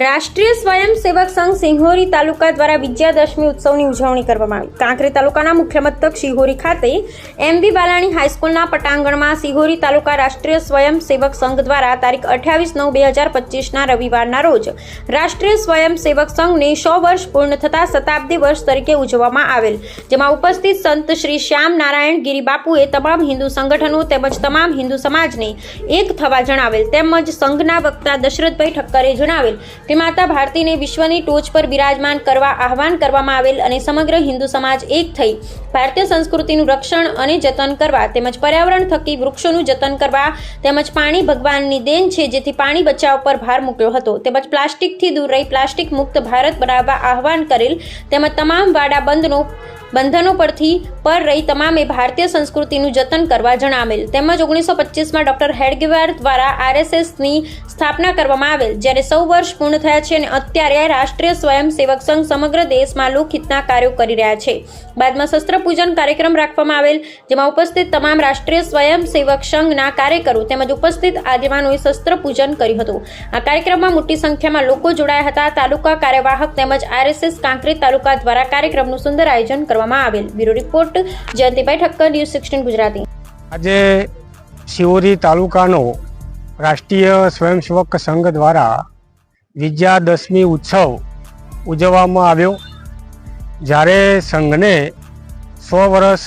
રાષ્ટ્રીય સ્વયંસેવક સંઘ સિંહોરી તાલુકા દ્વારા વિજયાદશમી ઉત્સવની ઉજવણી કરવામાં આવી. કાંકરી તાલુકાના મુખ્ય મથક સિહોરી ખાતે એમબી બાલાણી હાઈસ્કૂલના પટાંગણમાં સિહોરી તાલુકા રાષ્ટ્રીય સ્વયંસેવક સંઘ દ્વારા તારીખ અઠ્યાવીસ નવ બે હજાર પચીસના રવિવારના રોજ રાષ્ટ્રીય સ્વયંસેવક સંઘને સો વર્ષ પૂર્ણ થતા શતાબ્દી વર્ષ તરીકે ઉજવવામાં આવેલ, જેમાં ઉપસ્થિત સંત શ્રી શ્યામ નારાયણ ગિરિબાપુએ તમામ હિન્દુ સંગઠનો તેમજ તમામ હિન્દુ સમાજને એક થવા જણાવેલ તેમજ સંઘના વક્તા દશરથભાઈ ઠક્કરે જણાવેલ કે માતા ભારતીને વિશ્વની ટોચ પર બિરાજમાન કરવા આહવાન કરવામાં આવેલ અને સમગ્ર હિન્દુ સમાજ એક થઈ. ભારતીય સંસ્કૃતિનું રક્ષણ અને જતન કરવા તેમજ પર્યાવરણ થકી વૃક્ષોનું જતન કરવા તેમજ પાણી ભગવાનની દેન છે જેથી પાણી બચાવ પર ભાર મૂક્યો હતો. તેમજ પ્લાસ્ટિકથી દૂર રહી પ્લાસ્ટિક મુક્ત ભારત બનાવવા આહવાન કરેલ તેમજ તમામ વાડા બંધનો બંધનો પરથી પર રહી તમામે ભારતીય સંસ્કૃતિનું જતન કરવા જણાવેલ. તેમજ ઓગણીસો પચીસમાં ડોક્ટર હેડગેવાર દ્વારા આરએસએસની સ્થાપના કરવામાં આવેલ, જ્યારે સૌ વર્ષ પૂર્ણ થયા છે અને અત્યારે રાષ્ટ્રીય સ્વયંસેવક સંઘ સમગ્ર દેશમાં લોકહિતના કાર્યો કરી રહ્યા છે. બાદમાં શસ્ત્ર પૂજન કાર્યક્રમ રાખવામાં આવેલ, જેમાં ઉપસ્થિત તમામ રાષ્ટ્રીય સ્વયંસેવક સંઘના કાર્યકરો તેમજ ઉપસ્થિત આગેવાનોએ શસ્ત્ર પૂજન કર્યું હતું. આ કાર્યક્રમમાં મોટી સંખ્યામાં લોકો જોડાયા હતા. તાલુકા કાર્યવાહક તેમજ આરએસએસ કાંકરી તાલુકા દ્વારા કાર્યક્રમનું સુંદર આયોજન કરવામાં આવેલ. Bureau report, Jayantibhai Thakkar, news sixteen Gujarati. આજે શિવોરી તાલુકાનો રાષ્ટ્રીય સ્વયંસેવક સંઘ દ્વારા વિજયાદશમી ઉત્સવ ઉજવવામાં આવ્યો. જ્યારે સંઘને સો વર્ષ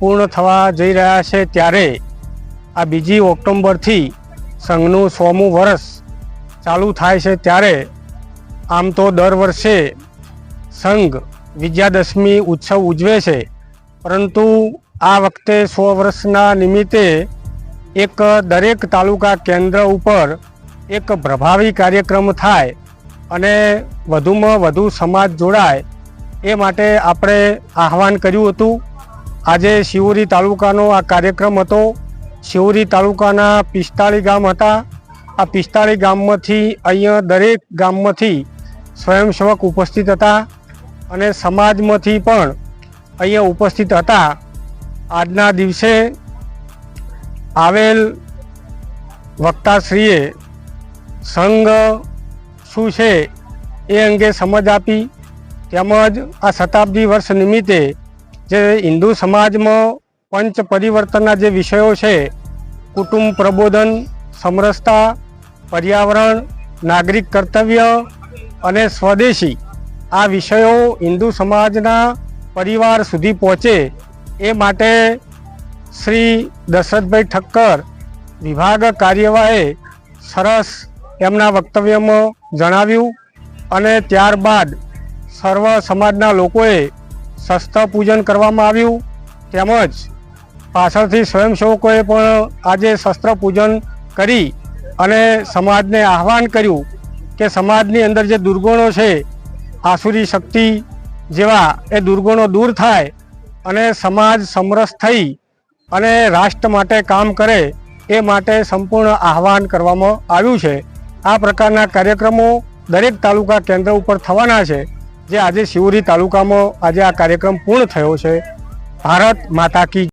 પૂર્ણ થવા જઈ રહ્યા છે ત્યારે આ બીજી ઓક્ટોમ્બરથી સંઘનું સોમું વર્ષ ચાલુ થાય છે ત્યારે આમ તો દર વર્ષે સંઘ વિજયાદશમી ઉત્સવ ઉજવે છે. પરંતુ આ વખતે સો વર્ષના નિમિત્તે એક દરેક તાલુકા કેન્દ્ર ઉપર એક પ્રભાવી કાર્યક્રમ થાય અને વધુમાં વધુ સમાજ જોડાય એ માટે આપણે આહવાન કર્યું હતું. આજે શિવરી તાલુકાનો આ કાર્યક્રમ હતો. શિવરી તાલુકાના પિસ્તાળી ગામ હતા. આ પિસ્તાળી ગામમાંથી અહીંયા દરેક ગામમાંથી સ્વયંસેવક ઉપસ્થિત હતા. અને સમાજમાંથી પણ અહીંયા ઉપસ્થિત હતા. આજના દિવસે આવેલ વક્તાશ્રીએ સંઘ શું છે એ અંગે સમજ આપી. તેમજ આ શતાબ્દી વર્ષ નિમિત્તે જે હિન્દુ સમાજમાં પંચ પરિવર્તનના જે વિષયો છે, કુટુંબ પ્રબોધન, સમરસતા, પર્યાવરણ, નાગરિક કર્તવ્ય અને સ્વદેશી આ વિષયો હિન્દુ સમાજના પરિવાર સુધી પહોંચે એ માટે શ્રી દશરથભાઈ ઠક્કર વિભાગ કાર્યવાહે સરસ એમના વક્તવ્યમાં જણાવ્યું અને ત્યારબાદ સર્વ સમાજના લોકોએ શસ્ત્ર પૂજન કરવામાં આવ્યું. તેમજ પાછળથી સ્વયંસેવકોએ પણ આજે શસ્ત્ર પૂજન કરી અને સમાજને આહવાન કર્યું કે સમાજની અંદર જે દુર્ગુણો છે આસુરી શક્તિ જેવા એ દુર્ગુણો દૂર થાય અને સમાજ સમરસ થઈ અને રાષ્ટ્ર માટે કામ કરે એ માટે સંપૂર્ણ આહવાન કરવામાં આવ્યું છે. આ પ્રકારના કાર્યક્રમો દરેક તાલુકા કેન્દ્ર ઉપર થવાના છે. જે આજે શિવરી તાલુકામાં આજે આ કાર્યક્રમ પૂર્ણ થયો છે. ભારત માતા કી